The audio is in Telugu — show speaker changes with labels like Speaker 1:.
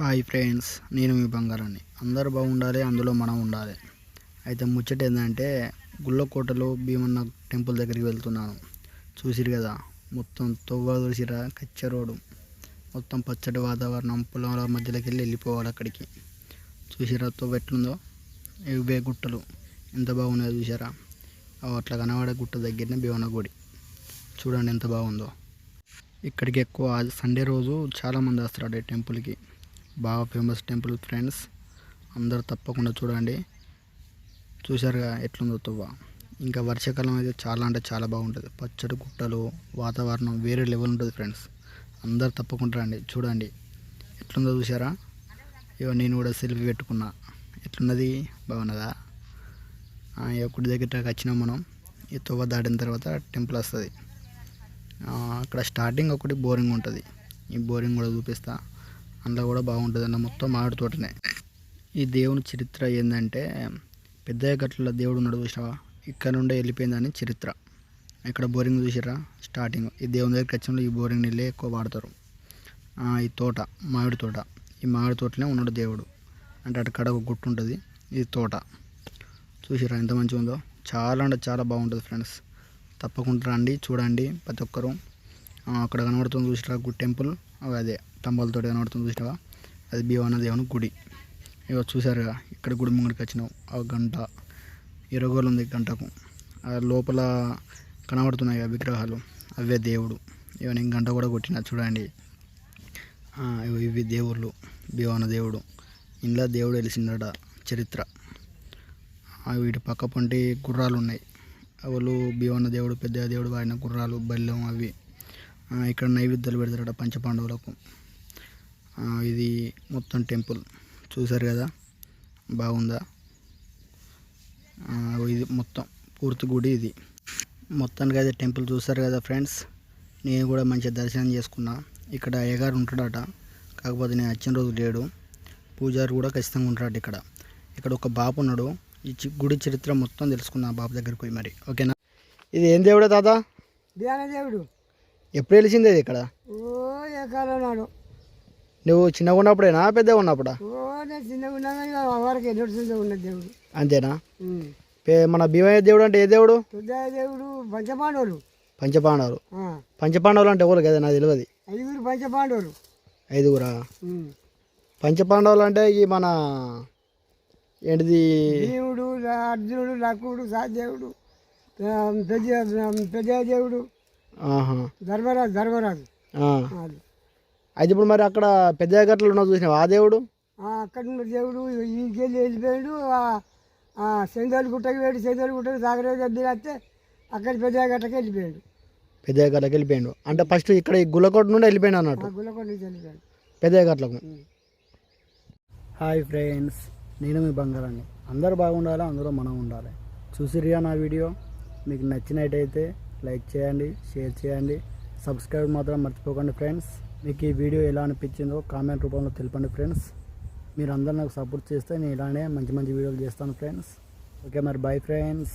Speaker 1: హాయ్ ఫ్రెండ్స్ నేను మీ బంగారాన్ని. అందరూ బాగుండాలి అందులో మనం ఉండాలి. అయితే ముచ్చట ఏంటంటే గుళ్ళకోటలో భీమన్న టెంపుల్ దగ్గరికి వెళ్తున్నాను. చూసిరు కదా మొత్తం తొవ్వ చూసిరా కచ్చ రోడ్డు మొత్తం పచ్చటి వాతావరణం పొలాల మధ్యలోకి వెళ్ళి వెళ్ళిపోవాలి అక్కడికి. చూసిరా తొవ్వ ఎట్లుందో? ఇవే గుట్టలు. ఎంత బాగున్నాయో చూసారా? అవి అట్లా కనబడే గుట్ట దగ్గరనే భీమన్న గుడి. చూడండి ఎంత బాగుందో. ఇక్కడికి ఎక్కువ సండే రోజు చాలామంది వస్తారు ఈ టెంపుల్కి. బాగా ఫేమస్ టెంపుల్ ఫ్రెండ్స్ అందరు తప్పకుండా చూడండి. చూశారుగా ఎట్లుందో తువ్వ. ఇంకా వర్షాకాలం అయితే చాలా అంటే చాలా బాగుంటుంది. పచ్చడి గుట్టలు వాతావరణం వేరే లెవెల్ ఉంటుంది ఫ్రెండ్స్ అందరు తప్పకుండా రండి చూడండి. ఎట్లుందో చూసారా ఇగో నేను కూడా సెల్ఫీ పెట్టుకున్నా. ఎట్లున్నది? బాగున్నదా? ఒకటి దగ్గరకి వచ్చినాం మనం. ఈ తువ్వ దాటిన తర్వాత టెంపుల్ వస్తుంది. అక్కడ స్టార్టింగ్ ఒకటి బోరింగ్ ఉంటుంది. ఈ బోరింగ్ కూడా చూపిస్తా. అందులో కూడా బాగుంటుంది అన్న మొత్తం మామిడి తోటనే. ఈ దేవుని చరిత్ర ఏంటంటే పెద్దయ్య గట్ల దేవుడు ఉన్నాడు చూసావా ఇక్కడ నుండే వెళ్ళిపోయిందని చరిత్ర. ఇక్కడ బోరింగ్ చూసారా స్టార్టింగ్. ఈ దేవుని దగ్గరికి వచ్చిన ఈ బోరింగ్ నీళ్ళే ఎక్కువ వాడతారు. ఈ తోట మామిడి తోట. ఈ మామిడి తోటనే ఉన్నాడు దేవుడు. అంటే అక్కడ ఒక గుట్టు ఉంటుంది ఇది తోట. చూసిరా ఎంత మంచిగా ఉందో చాలా అంటే చాలా బాగుంటుంది ఫ్రెండ్స్ తప్పకుండా రండి చూడండి ప్రతి ఒక్కరు. అక్కడ కనబడుతుంది చూసిరా గుడ్ టెంపుల్. అవి అదే స్తంభాలతో కనబడుతుంది చూసినావా అది భీవాన దేవుని గుడి. ఇక చూసారుగా ఇక్కడ గుడి ముంగడికి వచ్చినావు. ఆ గంట ఇరగోలు ఉంది గంటకు. ఆ లోపల కనబడుతున్నాయి విగ్రహాలు. అవే దేవుడు. ఇక నేను గంట కూడా కొట్టిన చూడండి. ఇవి ఇవి దేవుళ్ళు భీవాన దేవుడు. ఇంట్లో దేవుడు వెలిసిందట చరిత్ర. వీటి పక్క పంటి గుర్రాలు ఉన్నాయి. అవలు భీవాన దేవుడు పెద్ద దేవుడు వాడిన గుర్రాలు బల్లెం అవి. ఇక్కడ నైవేద్యాలు పెడతారట పంచపాండవులకు. ఇది మొత్తం టెంపుల్. చూసారు కదా? బాగుందా? ఇది మొత్తం పూర్తి గుడి ఇది. మొత్తానికి అయితే టెంపుల్ చూసారు కదా ఫ్రెండ్స్? నేను కూడా మంచిగా దర్శనం చేసుకున్నా. ఇక్కడ అయ్యగారు ఉంటాడట. కాకపోతే నేను వచ్చిన రోజు లేడు. పూజారి కూడా ఖచ్చితంగా ఉంటాడు ఇక్కడ. ఇక్కడ ఒక బాబు ఉన్నాడు. ఈ చి- గుడి చరిత్ర మొత్తం తెలుసుకున్నా బాబు దగ్గరికి పోయి మరి. ఓకేనా? ఇది ఏం దేవుడే దాదా
Speaker 2: దేవుడు
Speaker 1: ఎప్పుడు వెలిసింది ఇది ఇక్కడ?
Speaker 2: ఓ నాడు
Speaker 1: నువ్వు చిన్నగా ఉన్నప్పుడేనా పెద్దగా ఉన్నప్పుడా?
Speaker 2: ఓ నేను చిన్నగా వరకు ఉన్న దేవుడు.
Speaker 1: అంతేనా. పే- మన భీమయ్య దేవుడు అంటే ఏ దేవుడు?
Speaker 2: పెద్ద దేవుడు పంచపాండవులు.
Speaker 1: పంచపాండవులు.
Speaker 2: ఆ,
Speaker 1: పంచపాండవులు అంటే ఎవరు కదా నాకు తెలియదు
Speaker 2: ఐదుగురు పంచపాండవులు.
Speaker 1: ఐదుగురా?
Speaker 2: ఉమ్.
Speaker 1: పంచపాండవులు అంటే ఈ మన ఏంటిది?
Speaker 2: ల- అర్జునుడు లక్కుడు సాదేవుడు పెద్ద పెద్ద దేవుడు. ధర్మరాజు ధర్మరాజు.
Speaker 1: ఆ.
Speaker 2: అది.
Speaker 1: అయితే ఇప్పుడు మరి అక్కడ పెద్ద గట్లు ఉన్నావు చూసినావు? ఆ దేవుడు?
Speaker 2: ఆ, అక్కడ ఉన్న దేవుడు ఇంకెళ్ళి వెళ్ళిపోయాడు. సెందోలు గుట్టకి వెళ్ళి సెందోలు గుట్టకి సాగరేజ్ వస్తే అక్కడ పెద్ద గట్టకి వెళ్ళిపోయాడు.
Speaker 1: పెద్ద గట్లకి వెళ్ళిపోయాడు. అంటే ఫస్ట్ ఇక్కడ ఈ గుల్లకోట నుండి వెళ్ళిపోయాడు అన్నట్టు?
Speaker 2: ఆ గుల్లకొండ నుంచి వెళ్ళిపోయాడు.
Speaker 1: పెద్ద గట్లకు. హాయ్ ఫ్రెండ్స్ నేను మీ బంగారాన్ని. అందరూ బాగుండాలి? అందులో మనం ఉండాలి. చూసిరియా నా వీడియో? మీకు నచ్చినట్టయితే లైక్ చేయండి షేర్ చేయండి. సబ్స్క్రైబ్ మాత్రం మర్చిపోకండి ఫ్రెండ్స్. మీకు ఈ వీడియో ఎలా అనిపించిందో కామెంట్ రూపంలో తెలపండి ఫ్రెండ్స్. మీరు అందరూ నాకు సపోర్ట్ చేస్తే నేను ఇలానే మంచి మంచి వీడియోలు చేస్తాను ఫ్రెండ్స్. ఓకే మరి బై ఫ్రెండ్స్